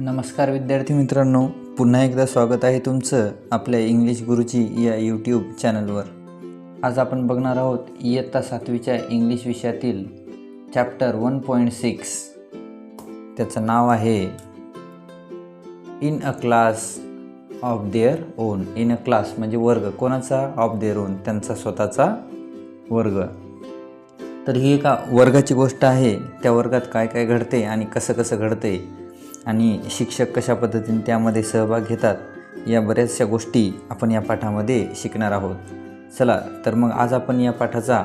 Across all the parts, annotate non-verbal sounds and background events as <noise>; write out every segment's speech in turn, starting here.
नमस्कार विद्यार्थी मित्रांनो पुन्हा एकदा स्वागत आहे तुमचं आपल्या इंग्लिश गुरुजी या यूट्यूब चॅनलवर. आज आपण बघणार आहोत इयत्ता सातवीच्या इंग्लिश विषयातील चॅप्टर वन पॉईंट सिक्स त्याचं नाव आहे in a class of their own in a class म्हणजे वर्ग. कोणाचा? ऑफ देअर ओन त्यांचा स्वतःचा वर्ग. तर ही एका वर्गाची गोष्ट आहे. त्या वर्गात काय काय घडते आणि कसं कसं घडते आणि शिक्षक कशा पद्धतीने त्यामध्ये सहभाग घेतात या बऱ्याचशा गोष्टी आपण या पाठामध्ये शिकणार आहोत. चला तर मग आज आपण या पाठाचा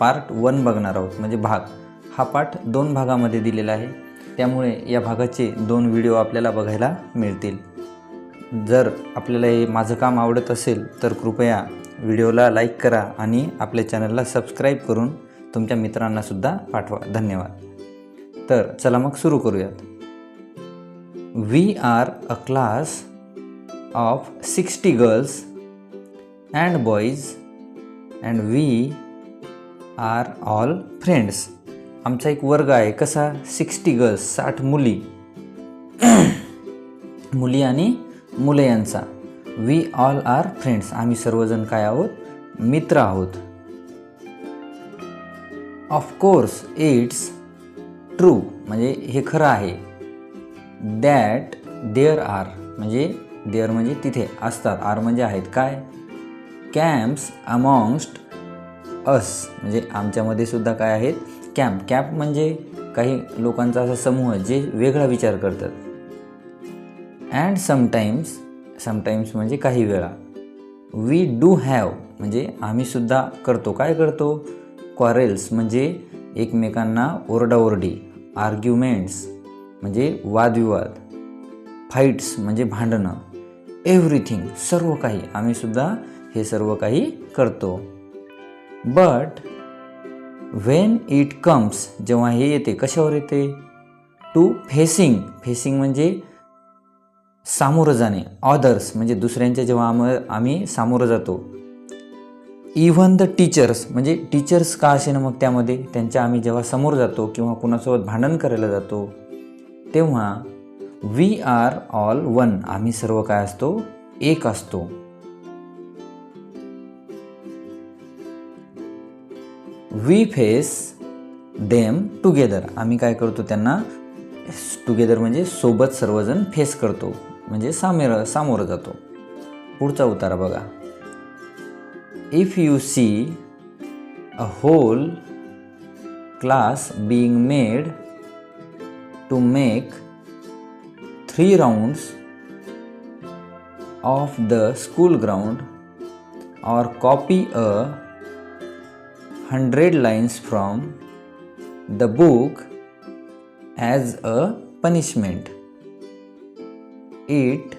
पार्ट वन बघणार आहोत म्हणजे भाग. हा पाठ दोन भागामध्ये दिलेला आहे. त्यामुळे या भागाचे दोन व्हिडिओ आपल्याला बघायला मिळतील. जर आपल्याला हे माझं काम आवडत असेल तर कृपया व्हिडिओला लाईक करा आणि आपल्या चॅनलला सबस्क्राईब करून तुमच्या मित्रांनासुद्धा पाठवा. धन्यवाद. तर चला मग सुरू करूयात. We are a class of sixty girls and boys and we are all friends आमचा एक वर्ग आहे कसा? सिक्स्टी गर्ल्स साठ मुली. <clears throat> मुली आणि मुले यांचा. वी ऑल आर फ्रेंड्स आम्ही सर्वजण काय आहोत? मित्र आहोत. ऑफकोर्स इट्स ट्रू म्हणजे हे खरं आहे. दॅट देअर आर म्हणजे देअर म्हणजे तिथे असतात. आर म्हणजे आहेत. काय? कॅम्प्स अमॉंगस्ट अस म्हणजे आमच्यामध्ये सुद्धा काय आहेत? कॅम्प कॅम्प म्हणजे काही लोकांचा असा समूह जे वेगळा विचार करतात. अँड समटाईम्स समटाईम्स म्हणजे काही वेळा. वी डू हॅव म्हणजे आम्ही सुद्धा करतो. काय करतो? क्वारेल्स म्हणजे एकमेकांना ओरडाओरडी आर्ग्युमेंट्स म्हणजे वादविवाद फाईट्स म्हणजे भांडणं एव्हरीथिंग सर्व काही. आम्ही सुद्धा हे सर्व काही करतो. बट वेन इट कम्स जेव्हा हे येते कशावर येते? टू फेसिंग फेसिंग म्हणजे सामोरं जाणे. ऑदर्स म्हणजे दुसऱ्यांच्या जेव्हा आम आम्ही सामोरं जातो. इव्हन द टीचर्स म्हणजे टीचर्स का असे ना मग त्यामध्ये? त्यांच्या आम्ही जेव्हा समोर जातो किंवा कुणासोबत भांडण करायला जातो तेव्हा वी आर ऑल वन आम्ही सर्व काय असतो? एक असतो. वी फेस देम टुगेदर आम्ही काय करतो त्यांना? टुगेदर म्हणजे सोबत सर्वजण फेस करतो. म्हणजे सामेर सामोरं जातो. पुढचा उतारा बघा. If you see a whole class being made to make three rounds of the school ground or copy a hundred lines from the book as a punishment. It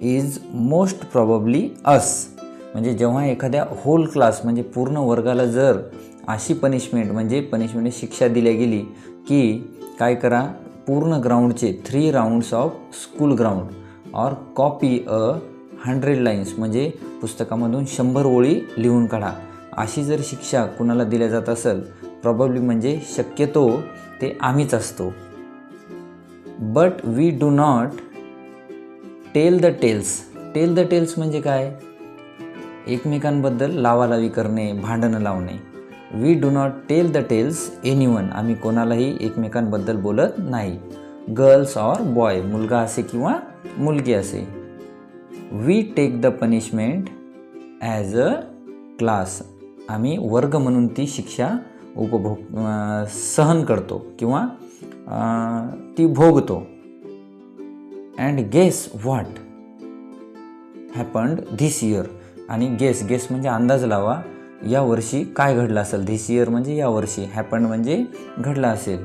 is most probably as म्हणजे जेव्हा एखाद्या hole class म्हणजे पूर्ण वर्गाला जर अशी punishment म्हणजे punishment शिक्षा दिल्या गेली की काय करा पूर्ण ग्राउंडचे three rounds of school ground or copy a hundred lines म्हणजे पुस्तकामधून शंभर ओळी लिहून काढा. अशी जर शिक्षा कुणाला दिल्या जात असेल प्रॉब्ली म्हणजे शक्यतो ते आम्हीच असतो. But we do not tell the tales tell the tales म्हणजे काय? एकमेकांबद्दल लावालावी करणे भांडणं लावणे. We do not tell the tales anyone आम्ही कोणालाही एकमेकांबद्दल बोलत नाही. गर्ल्स ऑर बॉय मुलगा असे किंवा मुलगी असे. We take the punishment as a class आम्ही वर्ग म्हणून ती शिक्षा उपभोग सहन करतो किंवा ती भोगतो. And guess what happened this year आणि गेस गेस म्हणजे अंदाज लावा. यावर्षी काय घडलं असेल? धिस इयर म्हणजे यावर्षी हॅपन म्हणजे घडला असेल.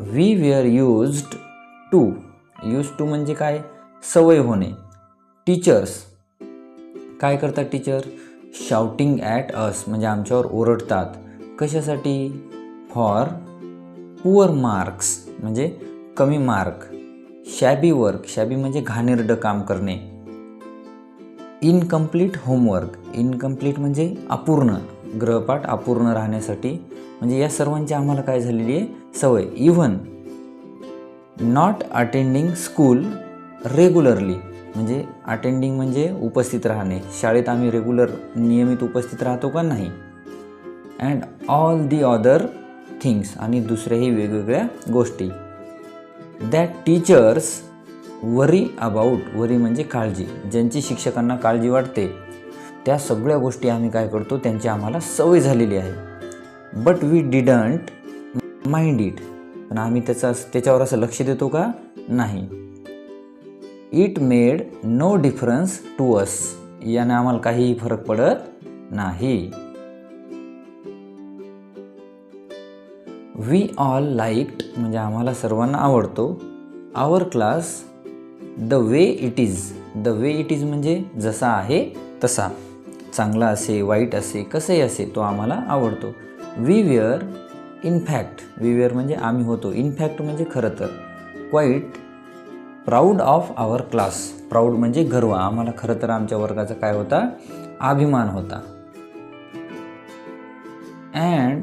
We were used to use to म्हणजे काय? सवय होणे. टीचर्स काय करतात टीचर शाउटिंग ॲट अस म्हणजे आमच्यावर ओरडतात. कशासाठी? फॉर पुअर मार्क्स म्हणजे कमी मार्क शॅबी वर्क शॅबी म्हणजे घाणेरडं काम करणे. इनकम्प्लीट होमवर्क इनकम्प्लीट म्हणजे अपूर्ण. ग्रहपाठ अपूर्ण राहण्यासाठी. म्हणजे या सर्वांची आम्हाला काय झालेली आहे? सवय. Even not attending school regularly म्हणजे अटेंडिंग म्हणजे उपस्थित राहणे. शाळेत आम्ही रेग्युलर नियमित उपस्थित राहतो का? नाही. And all the other things आणि दुसऱ्याही वेगवेगळ्या गोष्टी. That teachers worry about worry म्हणजे काळजी. ज्यांची शिक्षकांना काळजी वाटते त्या सगळ्या गोष्टी आम्ही काय करतो त्यांची आम्हाला सवय झालेली आहे. But we didn't mind it पण आम्ही त्याचा त्याच्यावर असं लक्ष देतो का? नाही. It made no difference to us याने आम्हाला काहीही फरक पडत नाही. वी ऑल लाईक्ड म्हणजे आम्हाला सर्वांना आवडतो. Our class the way it is the way it is म्हणजे जसा आहे तसा. चांगला असे वाईट असे कसंही असे तो आम्हाला आवडतो. We were in fact we were म्हणजे आम्ही होतो. इनफॅक्ट म्हणजे खरं तर. Quite proud of our class proud म्हणजे गर्व. आम्हाला खरं तर आमच्या वर्गाचा काय होता? अभिमान होता. And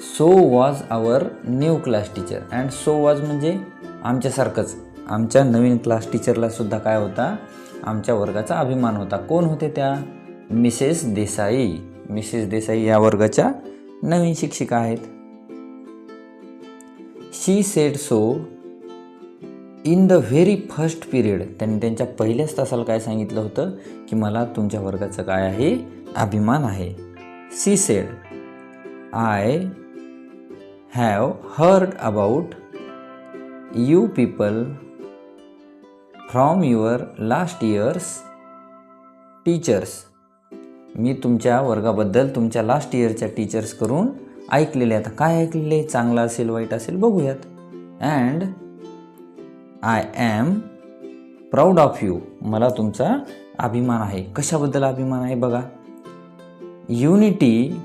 so was our new class teacher and so was म्हणजे आमच्यासारखंच. आमच्या नवीन क्लास टीचरला सुद्धा काय होता? आमच्या वर्गाचा अभिमान होता. कोण होते त्या? मिसेस देसाई. मिसेस देसाई या वर्गाच्या नवीन शिक्षिका आहेत. She said so in the very first period त्यांनी त्यांच्या पहिल्याच तासाला काय सांगितलं होतं? की मला तुमच्या वर्गाचं काय आहे? अभिमान आहे. She said I have heard about you people from your last year's teachers मी तुमच्या वर्गाबद्दल तुमच्या लास्ट इयरच्या टीचर्सकडून ऐकलेले आता काय ऐकलेले? चांगलं असेल वाईट असेल बघूयात. And I am proud of you मला तुमचा अभिमान आहे. कशाबद्दल अभिमान आहे बघा? Unity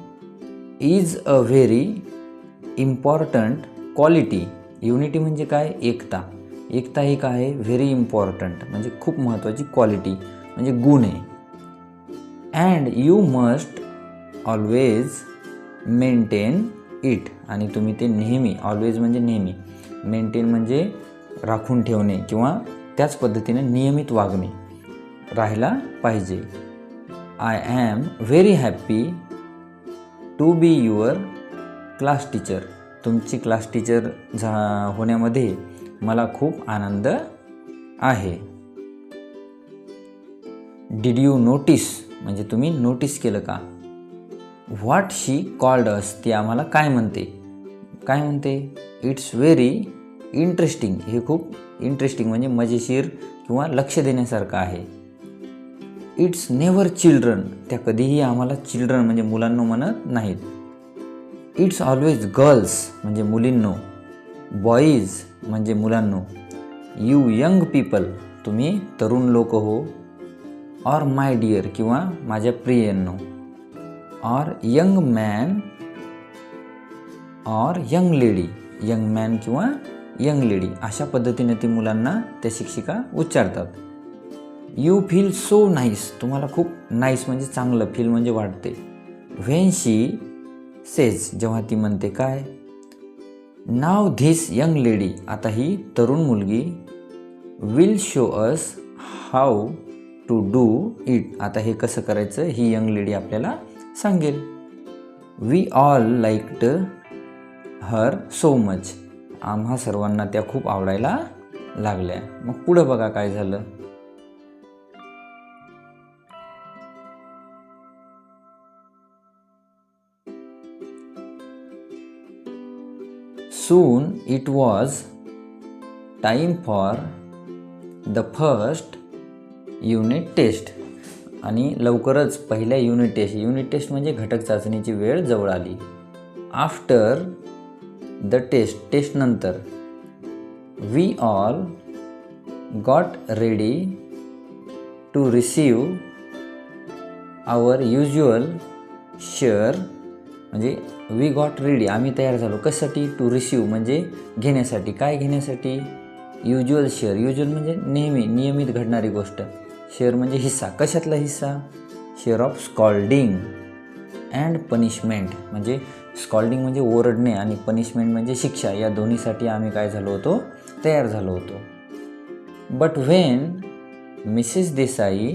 is a very important quality unity म्हणजे काय? एकता. एकता ही काय आहे व्हेरी इम्पॉर्टंट म्हणजे खूप महत्त्वाची क्वालिटी म्हणजे गुण आहे. And you must always maintain it आणि तुम्ही ते नेहमी ऑलवेज म्हणजे नेहमी मेंटेन म्हणजे राखून ठेवणे किंवा त्याच पद्धतीने नियमित वागणे राहायला पाहिजे. I am very happy to be your class teacher तुमची क्लास टीचर झा होण्यामध्ये मला खूप आनंद आहे. डिड यू नोटीस म्हणजे तुम्ही नोटीस केलं का? व्हॉट शी कॉल्ड अस ती आम्हाला काय म्हणते? काय म्हणते? इट्स व्हेरी इंटरेस्टिंग हे खूप इंटरेस्टिंग म्हणजे मजेशीर किंवा लक्ष देण्यासारखं आहे. इट्स नेव्हर चिल्ड्रन त्या कधीही आम्हाला चिल्ड्रन म्हणजे मुलांनो म्हणत नाहीत. इट्स ऑलवेज गर्ल्स म्हणजे मुलींनो. बॉईज म्हणजे मुलांनो यू यंग पीपल तुम्ही तरुण लोक हो ऑर माय डिअर किंवा माझ्या प्रियांनो or young man or young lady young man किंवा यंग लेडी अशा पद्धतीने ती मुलांना त्या शिक्षिका उच्चारतात. यू फील सो नाईस तुम्हाला खूप नाईस म्हणजे चांगलं फील म्हणजे वाटते. व्हेन शी सेज जेव्हा ती म्हणते काय? नाव धिस यंग लेडी आता ही तरुण मुलगी will show us how to do it आता हे कसं करायचं ही यंग लेडी आपल्याला सांगेल. We all liked her so much आम्हा सर्वांना त्या खूप आवडायला लागल्या. मग पुढं बघा काय झालं. Soon it was time for the first unit test आणि लवकरच पहिल्या युनिट टेस्ट युनिट टेस्ट म्हणजे घटक चाचणीची वेळ जवळ आली. After the test टेस्टनंतर we all got ready to receive our usual share म्हणजे वी गॉट रेडी आम्ही तयार झालो. कशासाठी? टू रिसिव्ह म्हणजे घेण्यासाठी. काय घेण्यासाठी? युज्युअल शेअर युज्युअल म्हणजे नेहमी नियमित घडणारी गोष्ट. शेअर म्हणजे हिस्सा. कशातला हिस्सा? Share of scolding and punishment म्हणजे स्कॉल्डिंग म्हणजे ओरडणे आणि पनिशमेंट म्हणजे शिक्षा. या दोन्हीसाठी आम्ही काय झालो होतो? तयार झालो होतो. But when Mrs Desai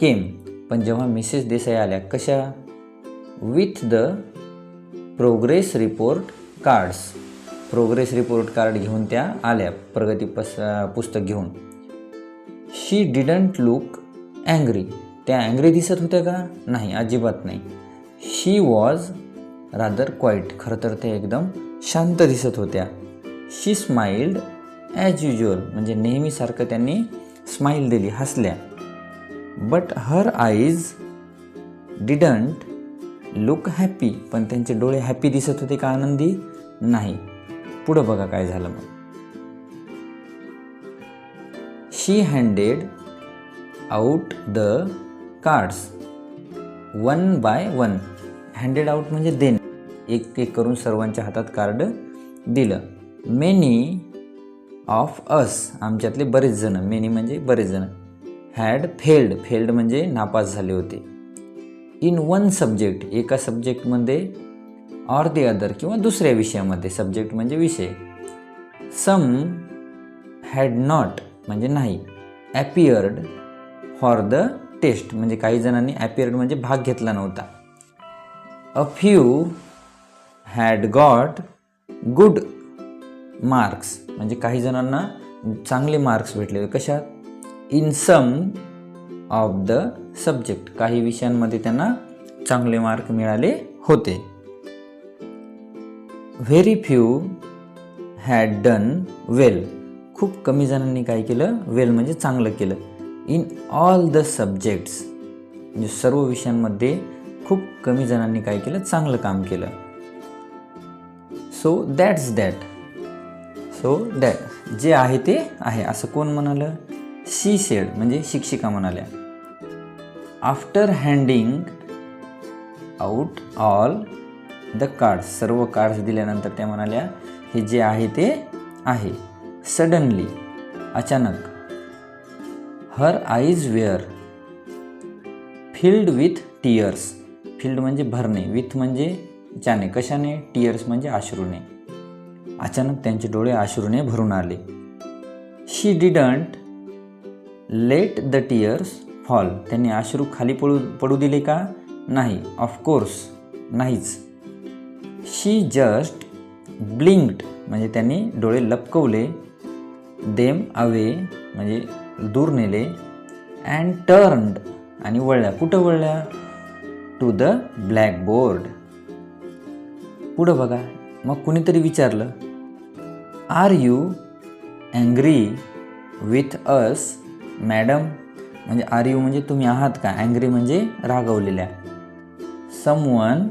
came पण जेव्हा मिसेस देसाई आल्या कशा? With the progress report cards. Progress report card घेऊन त्या आल्या प्रगती पस पुस्तक घेऊन. शी डिडंट लुक अँग्री त्या अँग्री दिसत होत्या का? नाही अजिबात नाही. शी वॉज रादर क्वाईट खरं तर त्या एकदम शांत दिसत होत्या. शी स्माइल्ड ॲज युजल म्हणजे नेहमीसारखं त्यांनी स्माईल दिली हसल्या. But her eyes didn't look happy पण त्यांचे डोळे हॅपी दिसत होते का आनंदी? नाही. पुढं बघा काय झालं मग. She handed out the cards one by one handed out म्हणजे देण. एक एक करून सर्वांच्या हातात कार्ड दिलं. मेनी ऑफ अस आमच्यातले बरेच जण मेनी म्हणजे बरेच जण हॅड फेल्ड फेल्ड म्हणजे नापास झाले होते. इन वन सब्जेक्ट एका सब्जेक्टमध्ये ऑर दी अदर किंवा दुसऱ्या विषयामध्ये सब्जेक्ट म्हणजे विषय. सम हॅड नॉट म्हणजे नाही ॲपियर्ड फॉर द टेस्ट म्हणजे काही जणांनी ॲपियर्ड म्हणजे भाग घेतला नव्हता. A few had got good marks म्हणजे काही जणांना चांगले मार्क्स भेटले. कशात? In some of the subject काही विषयांमध्ये त्यांना चांगले मार्क मिळाले होते. Very few had done well खूप कमी जणांनी काय केलं? वेल म्हणजे चांगलं केलं. इन ऑल द सब्जेक्ट्स म्हणजे सर्व विषयांमध्ये खूप कमी जणांनी काय केलं? चांगलं काम केलं. So that's that so that जे आहे ते आहे. असं कोण म्हणालं? सी सेड म्हणजे शिक्षिका म्हणाल्या. After handing out all the cards सर्व कार्ड्स दिल्यानंतर त्या म्हणाल्या हे जे आहे ते आहे. सडनली अचानक her eyes were filled with tears filled म्हणजे भरणे विथ म्हणजे चाने कशाने? टीयर्स म्हणजे आश्रूने अचानक त्यांचे डोळे आश्रूने भरून आले. She didn't let the tears fall त्यांनी अश्रू खाली पडू पडू दिले का? नाही. ऑफकोर्स नाहीच. शी जस्ट ब्लिंक्ड म्हणजे त्यांनी डोळे लपकवले देम अवे म्हणजे दूर नेले अँड टर्न्ड आणि वळल्या. कुठं वळल्या? टू द ब्लॅकबोर्ड पुढं बघा. मग कुणीतरी विचारलं are you angry with us madam म्हणजे आर यू म्हणजे तुम्ही आहात का? अँग्री म्हणजे रागवलेल्या. समवन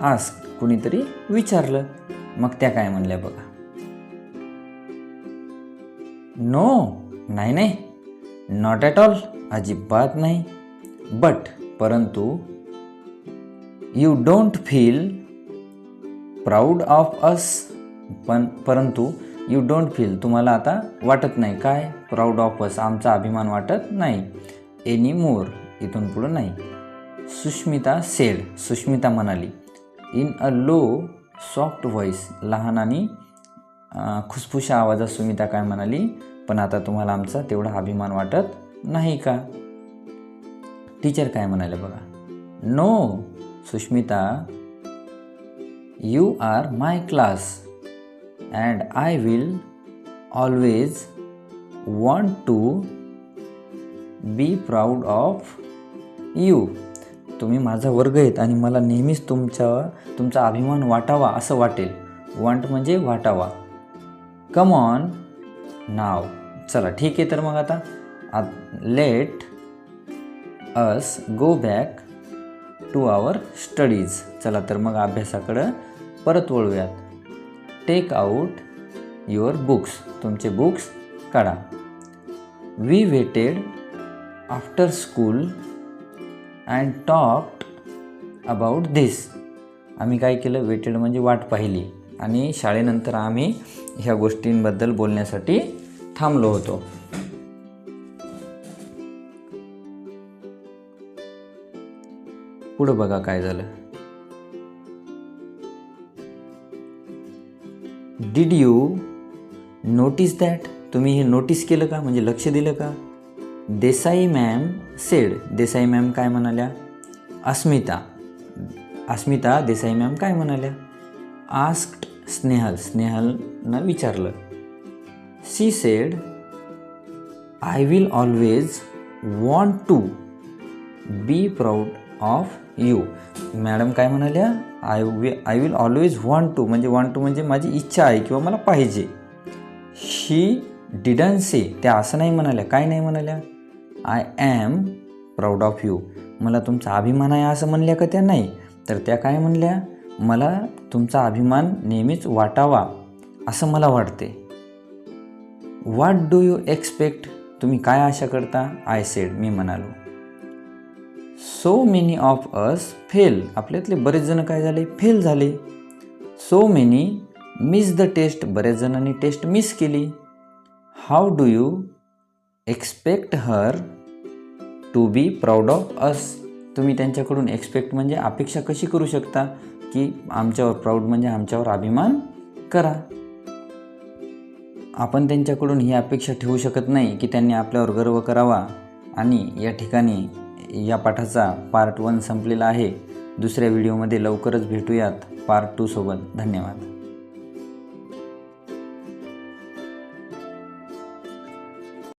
आस्क कुणीतरी विचारलं. मग त्या काय म्हणल्या बघा. नो नाही नाही. नॉट ॲट ऑल अजिबात नाही. बट परंतु you don't feel proud of us पण परंतु यू डोंट फील तुम्हाला आता वाटत नाही. काय? प्राऊड ऑफ अस आमचा अभिमान वाटत नाही. एनी मोर इथून पुढं नाही. सुष्मिता सेड सुष्मिता म्हणाली. In a low soft voice लहान आणि खुसफुशा आवाजात सुमिता काय म्हणाली? पण आता तुम्हाला आमचा तेवढा अभिमान वाटत नाही का? टीचर काय म्हणाले बघा. No Sushmita you are my class and I will always want to be proud of you तुम्ही माझा वर्ग आहेत आणि मला नेहमीच तुमच्या तुमचा अभिमान वाटावा असं वाटेल. वॉन्ट म्हणजे वाटावा. कम ऑन नाव चला ठीक आहे तर मग आता. Let us go back to our studies चला तर मग अभ्यासाकडं परत वळूयात. टेक आऊट युअर बुक्स तुमचे बुक्स काढा. We waited after school and talked about this आम्ही काय केलं? वेटेड म्हणजे वाट पाहिली. आणि शाळेनंतर आम्ही ह्या गोष्टींबद्दल बोलण्यासाठी थांबलो होतो. पुढं बघा काय झालं. डिड यू नोटीस दॅट तुम्ही हे नोटीस केलं का? म्हणजे लक्ष दिलं का? Desai ma'am said Desai ma'am काय म्हणाल्या? अस्मिता अस्मिता देसाई मॅम काय म्हणाल्या? आस्क्ड स्नेहल स्नेहलनं विचारलं. She said I will always want to be proud of you madam काय म्हणाल्या? I we I will always want to म्हणजे वॉन्ट टू म्हणजे माझी इच्छा आहे किंवा मला पाहिजे. शी डिडन से त्या असं नाही म्हणाल्या. काय नाही म्हणाल्या? I am proud of you मला तुमचा अभिमान आहे असं म्हणल्या का त्या? नाही. तर त्या काय म्हणल्या? मला तुमचा अभिमान नेहमीच वाटावा असं मला वाटते. व्हॉट डू यू एक्सपेक्ट तुम्ही काय आशा करता? आय सेड मी म्हणालो. So many of us fail आपल्यातले बरेच जण काय झाले? फेल झाले. So many miss the test बऱ्याच जणांनी टेस्ट मिस केली. How do you expect her to be proud of us तुम्ही त्यांच्याकडून एक्सपेक्ट म्हणजे अपेक्षा कशी करू शकता? की आमच्यावर प्राऊड म्हणजे आमच्यावर अभिमान करा. आपण त्यांच्याकडून ही अपेक्षा ठेवू शकत नाही की त्यांनी आपल्यावर गर्व करावा. आणि या ठिकाणी या पाठाचा पार्ट वन संपलेला आहे. दुसऱ्या व्हिडिओमध्ये लवकरच भेटूयात. पार्ट टू सोबत. धन्यवाद.